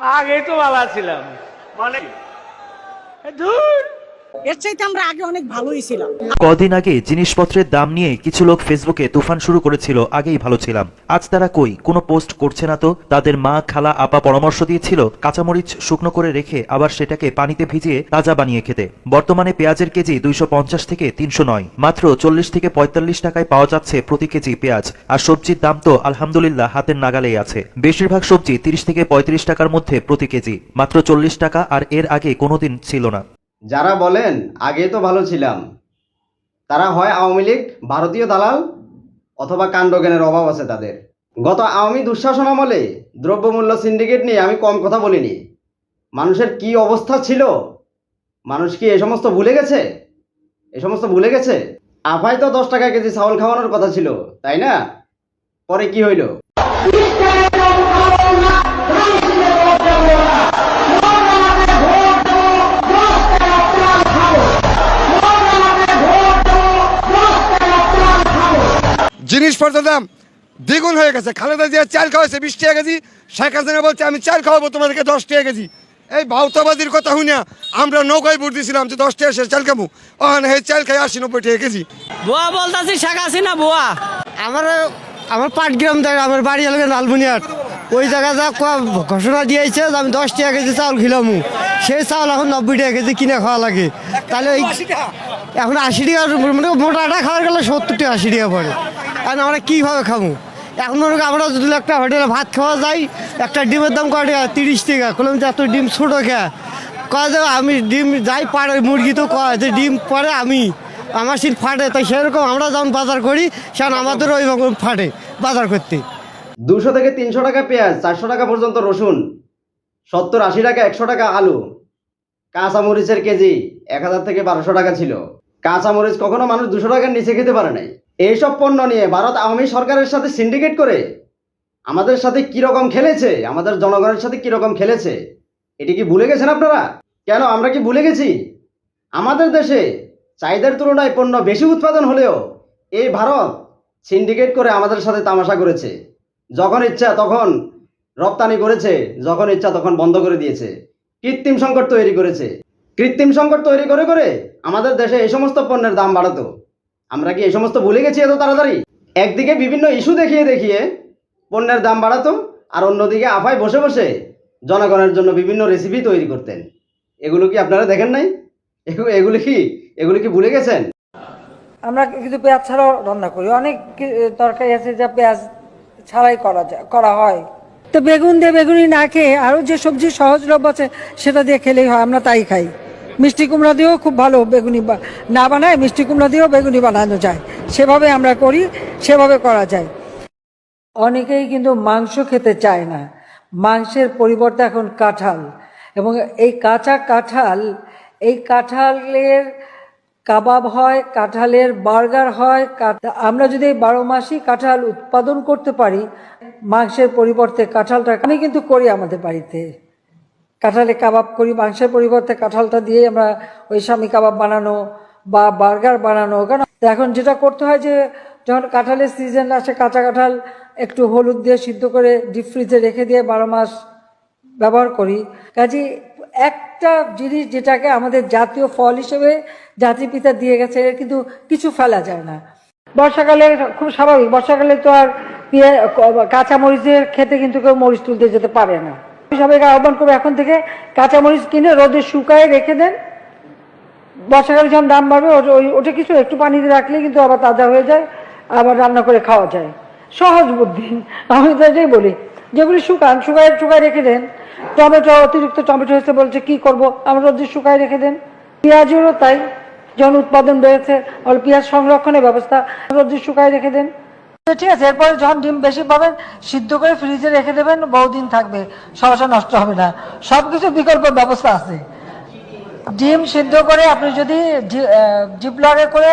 আগে তো ভালো ছিলাম। মানে ধুর! কদিন আগে জিনিসপত্রের দাম নিয়ে কিছু লোক ফেসবুকে তুফান শুরু করেছিল, আগেই ভালো ছিলাম। আজ তারা কই? কোনো পোস্ট করছে না তো? তাদের মা, খালা, আপা পরামর্শ দিয়েছিল, কাঁচামরিচ শুকনো করে রেখে আবার সেটাকে পানিতে ভিজিয়ে তাজা বানিয়ে খেতে। বর্তমানে পেঁয়াজের কেজি দুইশো পঞ্চাশ থেকে তিনশো নয়। মাত্র চল্লিশ থেকে পঁয়তাল্লিশ টাকায় পাওয়া যাচ্ছে প্রতি কেজি পেঁয়াজ। আর সবজির দাম তো আলহামদুলিল্লাহ হাতের নাগালেই আছে। বেশিরভাগ সবজি তিরিশ থেকে পঁয়ত্রিশ টাকার মধ্যে প্রতি কেজি। মাত্র চল্লিশ টাকা আর এর আগে কোনোদিন ছিল না। যারা বলেন, আগে তো ভালো ছিলাম। তারা হয় আওয়ামী লীগ, ভারতীয় দালাল অথবা কাণ্ডজ্ঞানের অভাব আছে তাদের। গত আওয়ামী দুঃশাসন আমলে দ্রব্যমূল্য সিন্ডিকেট নিয়ে আমি কম কথা বলিনি। মানুষের কি অবস্থা ছিল? মানুষ কি এ সমস্ত ভুলে গেছে? এ সমস্ত ভুলে গেছে? আফাই তো দশ টাকা কেজি চাউল খাওয়ানোর কথা ছিল, তাই না? পরে কি হইল? জিনিসপত্রের দাম দ্বিগুণ হয়ে গেছে। খালেদা জিয়া চাল খাওয়াইছে বিশ টাকা কেজি। শেখ হাসিনা বলছে আমি চাল খাওয়াবো তোমাদেরকে দশ টাকা কেজি। এই ভাউতাবাদির কথা শুনিয়া আমরা নৌকায় ভোট দিয়েছিলাম যে দশ টাকা সে চাল খাব। ওখানে এই চাল খাই আশি নব্বই টাকা কেজি। বুয়া বলতাছি শেখ হাসিনা বুয়া আমার আমার পাটগ্রাম দেখ আমার বাড়ি হলো লালমনিয়ার ওই জায়গাটা ক- ঘোষণা দিয়েছে যে আমি দশ টাকা কেজি চাউল খিলামু। সেই চাউল এখন নব্বই টাকা কেজি কিনে খাওয়া লাগে। তাহলে ওই এখন আশি টাকা মানে মোটাটা খাওয়ার গেলে সত্তর টাকা আশি টাকা পড়ে। এখন আমরা কীভাবে খাব? এখন মনে আমরা যদি একটা হোটেলে ভাত খাওয়া যাই একটা ডিমের দাম কয় টাকা? তিরিশ টাকা। কোনো এত ডিম ছোটো খেয়া কয় যে আমি ডিম যাই পারে মুরগি তো কয় যে ডিম পরে আমি। আমার সিট ফাটে তাই সেরকম আমরা যখন বাজার করি, সেখানে আমাদেরও ওইরকম ফাটে বাজার করতে। দুশো থেকে তিনশো টাকা পেঁয়াজ, চারশো টাকা পর্যন্ত রসুন, সত্তর, আশি টাকা, একশো টাকা আলু কাঁচা মরিচের কেজি, এক হাজার থেকে বারোশো টাকা ছিল। কাঁচা মরিচ কখনো মানুষ দুশো টাকার নিচে খেতে পারে নাই। এইসব পণ্য নিয়ে ভারত আওয়ামী সরকারের সাথে সিন্ডিকেট করে আমাদের সাথে কীরকম খেলেছে, আমাদের জনগণের সাথে কীরকম খেলেছে, এটি কি ভুলে গেছেন আপনারা? কেন, আমরা কি ভুলে গেছি? আমাদের দেশে চাহিদার তুলনায় পণ্য বেশি উৎপাদন হলেও এই ভারত সিন্ডিকেট করে আমাদের সাথে তামাশা করেছে। যখন ইচ্ছা তখন রপ্তানি করেছে, যখন ইচ্ছা তখন বন্ধ করে দিয়েছে। কৃত্রিম সংকট তৈরি করেছে। কৃত্রিম সংকট তৈরি করে করে আমাদের দেশে এই সমস্ত পণ্যের দাম বাড়াতো। আমরা কি এই সমস্ত ভুলে গেছি এত তাড়াতাড়ি? একদিকে বিভিন্ন ইস্যু দেখিয়ে দেখিয়ে পণ্যের দাম বাড়াতো আর অন্যদিকে আফায় বসে বসে জনগণের জন্য বিভিন্ন রেসিপি তৈরি করতেন। এগুলো কি আপনারা দেখেন নাই? এগু- এগুলি কি এগুলি কি ভুলে গেছেন? আমরা কিন্তু পেঁয়াজ ছাড়াও রান্না করি। অনেক তরকারি আছে যা পেঁয়াজ ছাড়াই করা যায় করা হয়। তো বেগুন দিয়ে বেগুনি না খেয়ে আরও যে সবজি সহজলভ্য আছে সেটা দিয়ে খেলেই হয় আমরা তাই খাই। মিষ্টি কুমড়া দিয়েও খুব ভালো বেগুনি না বানায়, মিষ্টি কুমড়া দিয়েও বেগুনি বানানো যায়। সেভাবে আমরা করি, সেভাবে করা যায়। অনেকেই কিন্তু মাংস খেতে চায় না। মাংসের পরিবর্তে এখন কাঁঠাল। এবং এই কাঁচা কাঁঠাল, এই কাঁঠালের কাবাব হয়, কাঁঠালের বার্গার হয় আমরা যদি এই বারো মাসই কাঁঠাল উৎপাদন করতে পারি, মাংসের পরিবর্তে কাঁঠালটা আমি কিন্তু করি আমাদের বাড়িতে। কাঁঠালে কাবাব করি, মাংসের পরিবর্তে কাঁঠালটা দিয়ে আমরা ওই স্বামী কাবাব বানানো বা বার্গার বানানো। কারণ এখন যেটা করতে হয় যে, যখন কাঁঠালের সিজন আসে কাঁচা কাঁঠাল, একটু হলুদ দিয়ে সিদ্ধ করে ডিপ ফ্রিজে রেখে দিয়ে বারো মাস ব্যবহার করি। কাজে একটা জিনিস যেটাকে আমাদের জাতীয় ফল হিসেবে জাতির পিতা দিয়ে গেছে কিন্তু কিছু ফেলা যায় না। বর্ষাকালে খুব স্বাভাবিক, বর্ষাকালে তো আর কাঁচা মরিচের খেতে কিন্তু কেউ মরিচ তুলতে যেতে পারে না। সবাইকে আহ্বান করব, এখন থেকে কাঁচামরিচ কিনে রোদে শুকায় রেখে দেন। বর্ষাকালে যখন দাম বাড়বে ওটা- কিছু একটু পানিতে রাখলে কিন্তু আবার তাজা হয়ে যায়, আবার রান্না করে খাওয়া যায়। সহজ বুদ্ধি। আমি তো এটাই বলি, যেগুলি শুকান, শুকায় শুকায় রেখে দেন। টমেটো, অতিরিক্ত টমেটো হয়েছে বলছে, কি করব? আমরা রোদে শুকায় রেখে দেন। পেঁয়াজেরও তাই, যখন উৎপাদন বেড়েছে পেঁয়াজ সংরক্ষণের ব্যবস্থা, রোদে শুকায় রেখে দেন। ঠিক আছে, এরপরে যখন ডিম বেশি পাবেন, সিদ্ধ করে ফ্রিজে রেখে দেবেন, বহুদিন থাকবে সহসা নষ্ট হবে না। সব কিছু বিকল্প ব্যবস্থা আছে। ডিম সিদ্ধ করে আপনি যদি জিপলগে করে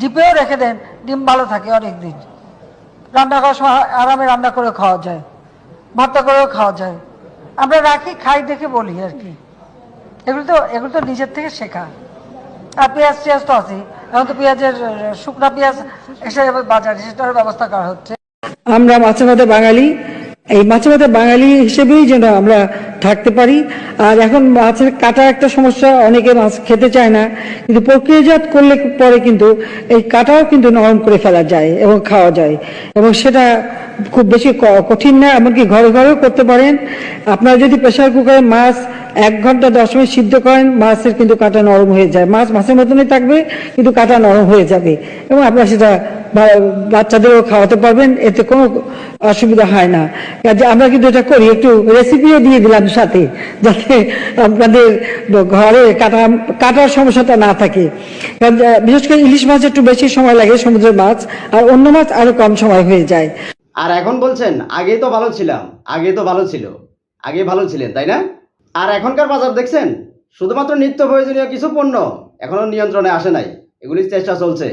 ডিপেও রেখে দেন, ডিম ভালো থাকে অনেক দিন রান্না করার সময় আরামে রান্না করে খাওয়া যায়, ভর্তা করেও খাওয়া যায়। আমরা রাখি, খাই দেখে বলি আর কি। এগুলো তো এগুলো তো নিজের থেকে শেখা। পেঁয়াজ পেঁয়াজ তো আছে এখন তো পেঁয়াজের শুকনা পেঁয়াজ এসে বাজারে সেটার ব্যবস্থা করা হচ্ছে। আমরা মাছে ভাতে বাঙালি, এই মাছে ভাতে বাঙালি হিসেবেই যেন আমরা থাকতে পারি। আর এখন মাছের কাটা একটা সমস্যা, অনেকে মাছ খেতে চায় না। কিন্তু প্রক্রিয়াজাত করলে পরে কিন্তু এই কাটাও কিন্তু নরম করে ফেলা যায় এবং খাওয়া যায়। এবং সেটা খুব বেশি কঠিন না, এমনকি ঘরে ঘরেও করতে পারেন। আপনারা যদি প্রেশার কুকারে মাছ এক ঘণ্টা, দশ মিনিট সিদ্ধ করেন, মাছের কিন্তু কাটা নরম হয়ে যায়। মাছ মাছের মতনই থাকবে, কিন্তু কাটা নরম হয়ে যাবে। এবং আপনারা সেটা বাচ্চাদেরও খাওয়াতে পারবেন, এতে কোনো অসুবিধা হয় না। আমরা কিন্তু এটা করি। একটু রেসিপিও দিয়ে দিলাম সাথে, যাতে আপনাদের ঘরে কাটা, কাটার সমস্যাটা না থাকে। বিশেষ করে ইলিশ মাছ একটু বেশি সময় লাগে, সমুদ্রের মাছ, আর অন্য মাছ আরও কম সময় হয়ে যায়। আর এখন বলছেন আগে তো ভালো ছিলাম আগে তো ভালো ছিল আগে ভালো ছিলেন, তাই না? আর এখনকার বাজার দেখছেন, শুধুমাত্র নিত্য প্রয়োজনীয় কিছু পণ্য এখনও নিয়ন্ত্রণে আসে নাই, এগুলির চেষ্টা চলছে,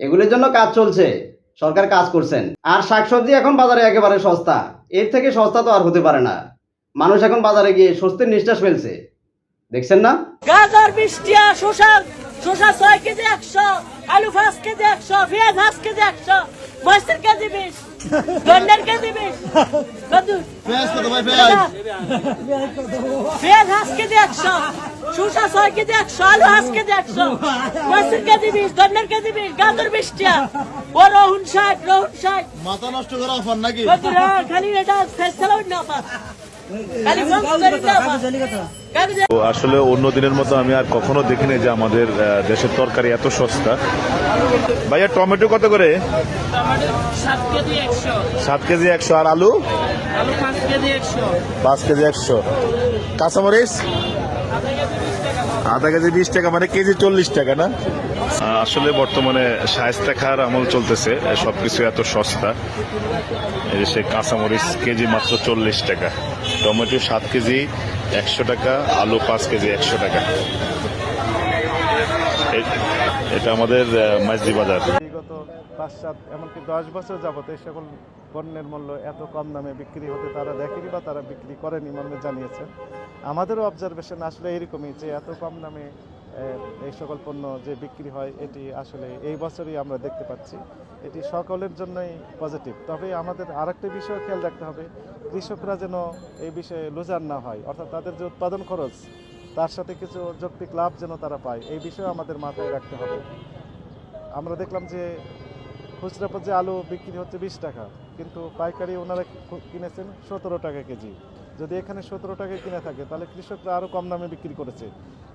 এগুলির জন্য কাজ চলছে, সরকার কাজ করছেন। আর শাকসবজি এখন বাজারে একেবারে সস্তা, এর থেকে সস্তা তো আর হতে পারে না। মানুষ এখন বাজারে গিয়ে স্বস্তির নিঃশ্বাস ফেলছে। দেখছেন না? গাজর শসা। ছয় কেজি একশো আলু পাঁচ কেজি একশো পেঁয়াজ পাঁচ কেজি একশো মরিচের কেজি বিশ গন্ডের কেজি বিশ। পেঁয়াজ পাঁচ কেজি একশো শসা ছয় কেজি একশো আলু পাঁচ কেজি একশো মরিচের কেজি বিশ গন্ডের কেজি বিশ গাজর ও রহুন রহুন মাথা নষ্ট করা অফার নাকি? খালি এটা না আসলে অন্য দিনের মতো আমি আর কখনো দেখিনি যে আমাদের দেশের তরকারি এত সস্তা। ভাইয়া টমেটো কত করে? সাত কেজি একশো। আর আলু? আলু পাঁচ কেজি একশো। পাঁচ কেজি একশো কাঁচামরিচ? আধা কেজি বিশ টাকা মানে কেজি চল্লিশ টাকা না? আসলে বর্তমানে শায়স্তা খাওয়ার আমল চলতেছে সবকিছু এত সস্তা। এই যে সে কাঁচামরিচ কেজি মাত্র চল্লিশ টাকা। টমেটো সাত কেজি, একশো টাকা, আলু পাঁচ কেজি, একশো টাকা। এটা আমাদের মাঝদি বাজার। বিগত পাঁচ সাত, এমনকি দশ বছর যাবত এই সকল পণ্যের মূল্য এত কম দামে বিক্রি হতে তারা দেখেনি বা তারা বিক্রি করেনি মর্মে জানিয়েছেন আমাদেরও অবজারভেশন আসলে এরকমই যে এত কম দামে এই সকল পণ্য যে বিক্রি হয়, এটি আসলে এই বছরই আমরা দেখতে পাচ্ছি। এটি সকলের জন্যই পজিটিভ তবে আমাদের আরেকটা বিষয় খেয়াল রাখতে হবে, কৃষকরা যেন এই বিষয়ে লুজার না হয়, অর্থাৎ তাদের যে উৎপাদন খরচ, তার সাথে কিছু যৌক্তিক লাভ যেন তারা পায়, এই বিষয়ে আমাদের মাথায় রাখতে হবে। আমরা দেখলাম যে খুচরা পর্যায়ে আলু বিক্রি হচ্ছে বিশ টাকা, কিন্তু পাইকারি ওনারা কিনেছেন সতেরো টাকা কেজি। যদি এখানে সতেরো টাকা কিনে থাকে, তাহলে কৃষকরা আরও কম দামে বিক্রি করেছে।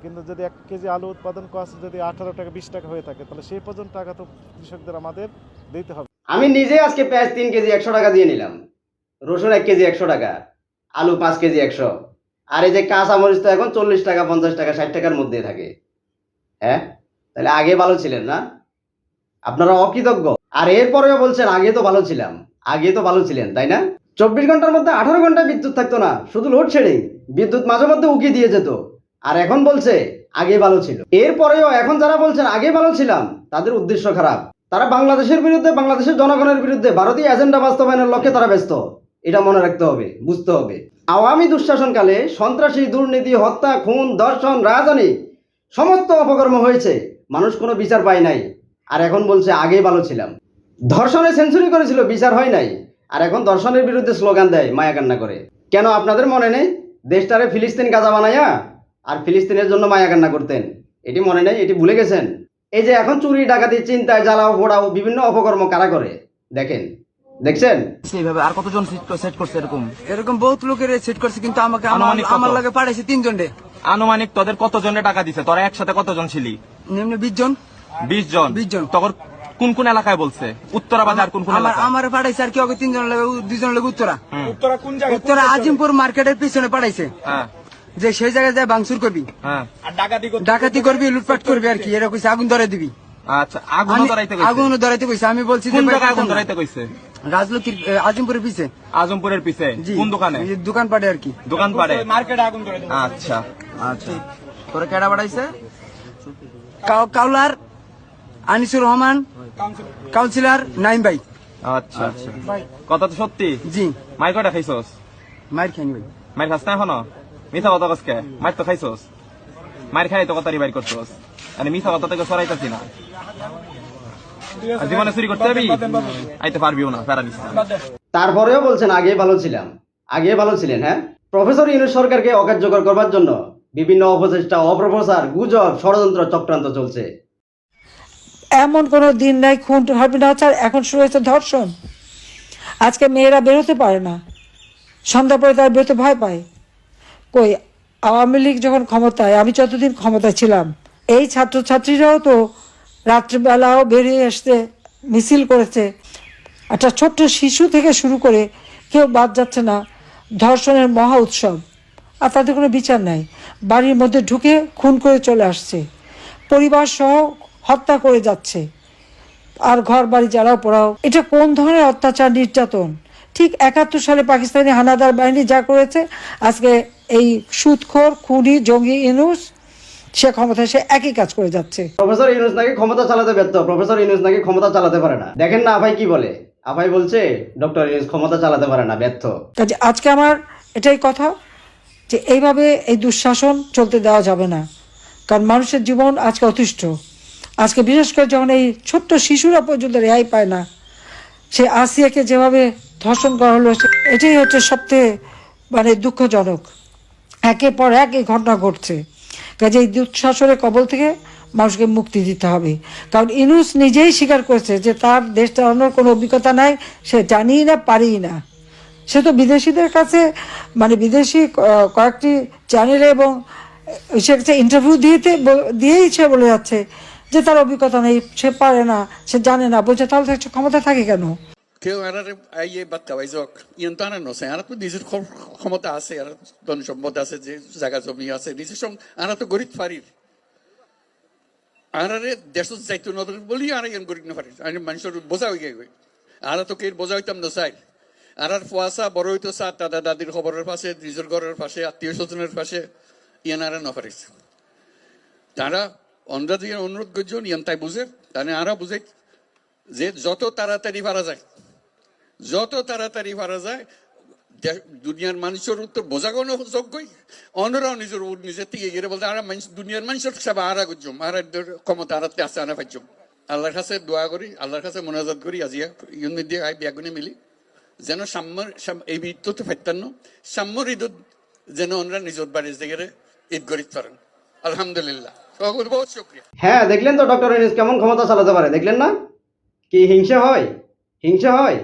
কিন্তু যদি এক কেজি আলু উৎপাদন কস্ট যদি আঠারো টাকা, বিশ টাকা হয়ে থাকে, তাহলে সেই পর্যন্ত টাকা তো কৃষকদের আমাদের দিতে হবে। আমি নিজে আজকে পেঁয়াজ তিন কেজি একশো টাকা দিয়ে নিলাম, রসুন এক কেজি একশো টাকা, আলু পাঁচ কেজি একশো, আর এই যে কাঁচা মরিচ তো এখন চল্লিশ টাকা, পঞ্চাশ টাকা, ষাট টাকার মধ্যে থাকে। হ্যাঁ? তাহলে আগে ভালো ছিলেন না? আপনারা অকৃতজ্ঞ। আর এরপরেও বলছেন, আগে তো ভালো ছিলাম, আগে তো ভালো ছিলেন, তাই না? চব্বিশ ঘণ্টার মধ্যে আঠারো ঘণ্টা বিদ্যুৎ থাকতো না, শুধু লোডশেডিং বিদ্যুৎ মাঝে মধ্যে উকি দিয়ে যেত। আর এখন বলছে আগে ভালো ছিল। এরপরেও এখন যারা বলছেন আগে ভালো ছিলাম, তাদের উদ্দেশ্য খারাপ। তারা বাংলাদেশের বিরুদ্ধে, বাংলাদেশের জনগণের বিরুদ্ধে, ভারতীয় এজেন্ডা বাস্তবায়নের লক্ষ্যে তারা ব্যস্ত। এটা মনে রাখতে হবে, বুঝতে হবে। আওয়ামী দুঃশাসনকালে সন্ত্রাসী, দুর্নীতি, হত্যা, খুন, ধর্ষণ, রাজধানী, সমস্ত অপকর্ম হয়েছে। মানুষ কোনো বিচার পায় নাই। আর এখন বলছে, আগেই ভালো ছিলাম। ধর্ষণে সেঞ্চুরি করেছিল, বিচার হয় নাই। আর এখন ধর্ষণের বিরুদ্ধে স্লোগান দেয় মায়া কান্না করে। কেন আপনাদের মনে নেই? দেশটারে ফিলিস্তিন গাজা বানাইয়া আর ফিলিস্তিনের জন্য মায়া কান্না করতেন। এটি মনে নেই? এটি ভুলে গেছেন? এই যে এখন চুরি ডাকাতি চিন্তায় জ্বালাও পোড়াও বিভিন্ন অপকর্ম কারা করে? দেখেন। দেখছেন? সেইভাবে আর কতজন সেট করছে এরকম? এরকম বহুত লোকের সেট করছে কিন্তু আমাকে আমার লাগে পাঠাইছে তিনজন রে। আনুমানিক তোদের কতজনে টাকা দিছে? তোরা একসাথে কতজন ছিলি? নিম্ন বিশ জন। বিশ জন? 20 জন। তখন কোন কোন এলাকায় বলছে? উত্তরা বাজার কোন কোন আমার পাঠাইছে আর কি ওকে তিনজন লাগে দুজন লাগে উত্তরা? উত্তরা কোন জায়গায়? উত্তরা আজিমপুর মার্কেটের পিছনে পাঠাইছে হ্যাঁ। যে সেই জায়গায় যায় ভাঙচুর করবি। হ্যাঁ। ডাকাতি করবি লুটপাট করবি আর কি। এরকম কইছে, আগুন ধরে দিবি। আচ্ছা আগুন আমি- ধরাইতে কইছে? আগুন ধরাইতে কইছে। আমি বলছি যে কোন জায়গায় আগুন। ধরাইতে কইছে? রাজলক্ষ্মীর আজিমপুরের পিছে। আজমপুরের পিছে? কোন দোকানে? দোকান পাটে আর কি। দোকান পাড়ে। মার্কেটে আগুন ধরে আচ্ছা। আচ্ছা। তোরা কেডা বাড়াইছে? কাউলার আনিসুর রহমান কাউন্সিলর নাইম ভাই। আচ্ছা কথা তো সত্যি। জি। মাই কটা খাইছস? মাইর খাইনি ভাই। মাইর খাস না এখনও? মিথ্যা কথা কসকে মাইর তো খাইছস। মাইর খাই তো কথারি বাইর করছস। মানে মিথ্যা কথা থেকে সরাইতাছি না। জীবনে চুরি করতে যাবি? আইতে পারবিও না প্যারা নিস তারপরেও বলছেন আগে ভালো ছিলাম। আগে ভালো ছিলেন হ্যাঁ? প্রফেসর ইউনুস সরকারকে অকার্যকর করবার জন্য বিভিন্ন অপচেষ্টা অপপ্রচার গুজব ষড়যন্ত্র চক্রান্ত চলছে। এমন কোনো দিন নাই, খুন হবে না ছাড় এখন শুরু হয়েছে ধর্ষণ। আজকে মেয়েরা বেরোতে পারে না। সন্ধ্যা পরে তারা বেরোতে ভয় পায়। কই, আওয়ামী লীগ যখন ক্ষমতায়, আমি যতদিন ক্ষমতায় ছিলাম, এই ছাত্রছাত্রীরাও তো রাত্রিবেলাও বেরিয়ে আসতে মিছিল করেছে। একটা ছোট্ট শিশু থেকে শুরু করে কেউ বাদ যাচ্ছে না। ধর্ষণের মহা উৎসব। আর তাদের কোনো বিচার নাই। বাড়ির মধ্যে ঢুকে খুন করে চলে আসছে। পরিবার সহ হত্যা করে যাচ্ছে। আর ঘর বাড়ি জ্বালাও পোড়াও। এটা কোন ধরনের অত্যাচার নির্যাতন? ঠিক একাত্তর সালে পাকিস্তানি হানাদার বাহিনী যা করেছে আজকে এই সুদখোর খুনি জঙ্গি ইনুস সে ক্ষমতায় সে একই কাজ করে যাচ্ছে। প্রফেসর ইউনুস নাকি ক্ষমতা চালাতে ব্যর্থ? প্রফেসর ইউনুস নাকি ক্ষমতা চালাতে পারে না? দেখেন না আপাই কি বলে। আপাই বলছে ডক্টর ইউনুস ক্ষমতা চালাতে পারে না ব্যর্থ। কাজে আজকে আমার এটাই কথা যে এইভাবে এই দুঃশাসন চলতে দেওয়া যাবে না। কারণ মানুষের জীবন আজকে অতিষ্ঠ। আজকে বিশেষ করে যখন এই ছোট্ট শিশুরা পর্যন্ত রেহাই পায় না, সে আসিয়াকে যেভাবে ধর্ষণ করা হলো এটাই হচ্ছে সবথেকে মানে দুঃখজনক। একের পর এক এই ঘটনা ঘটছে। কাজে এই দুঃশাসনের কবল থেকে মানুষকে মুক্তি দিতে হবে। কারণ ইনুস নিজেই স্বীকার করেছে যে তার দেশ চালানোর কোনো অভিজ্ঞতা নাই, সে জানিই না, পারিই না। সে তো বিদেশিদের কাছে মানে বিদেশি কয়েকটি চ্যানেলে এবং সে ইন্টারভিউ দিয়েতে দিয়েই সে বলে যাচ্ছে যে তার অভিজ্ঞতা নেই, সে পারে না, সে জানে না, বলছে তাহলে সে ক্ষমতা থাকে কেন? কেউ আর আইয়ে বাদ যাক ইয়ন তো আনার নছে আর তো নিজের ক্ষমতা আছে, আর ধন সম্পদ আছে, যে জায়গা জমি আছে, নিজের সঙ্গে আর তো গরিব ফারির আর আরে দেশ যাইতো নদর বলি আর ইয়ন গরিব না ফারির আর মানুষের বোঝা হয়ে গেছে। আর তো কে বোঝা হইতাম না চাই আর আর ফুয়াশা বড় হইতো চা, দাদা দাদির খবরের পাশে নিজের ঘরের পাশে, আত্মীয় স্বজনের পাশে, ইয়ান আর নফারিস তারা অন্ধ্রা দিয়ে অনুরোধ করছেন ইয়ান তাই বুঝে, তাহলে আরা বুঝে যে যত তাড়াতাড়ি পারা যায়, যত তাড়াতাড়ি পারা যায় দুনিয়ার মানুষের উত্তর বোঝা কোনো যোগ্যই। অন্যরাও নিজের উ- নিজের থেকে গিয়ে বলতে আর মানুষ, দুনিয়ার মানুষের সেবা আরা করছম আর ক্ষমতা আর আছে আনা পাইছম আল্লাহর কাছে দোয়া করি, আল্লাহর কাছে মনাজাত করি আজিয়া ইউন দিয়ে আই বিয়াগুনে মিলি। যেন সাম্যর এই ঈদ তো ফেরতান সাম্যর ঈদত যেন ওনরা নিজের বাড়ির দিকে ঈদ করিত পারেন আলহামদুলিল্লাহ। হ্যাঁ দেখলেন তো ডক্টর কেমন ক্ষমতা চালাতে পারে, দেখলেন না? কি হিংসা হয়? হিংসা হয়?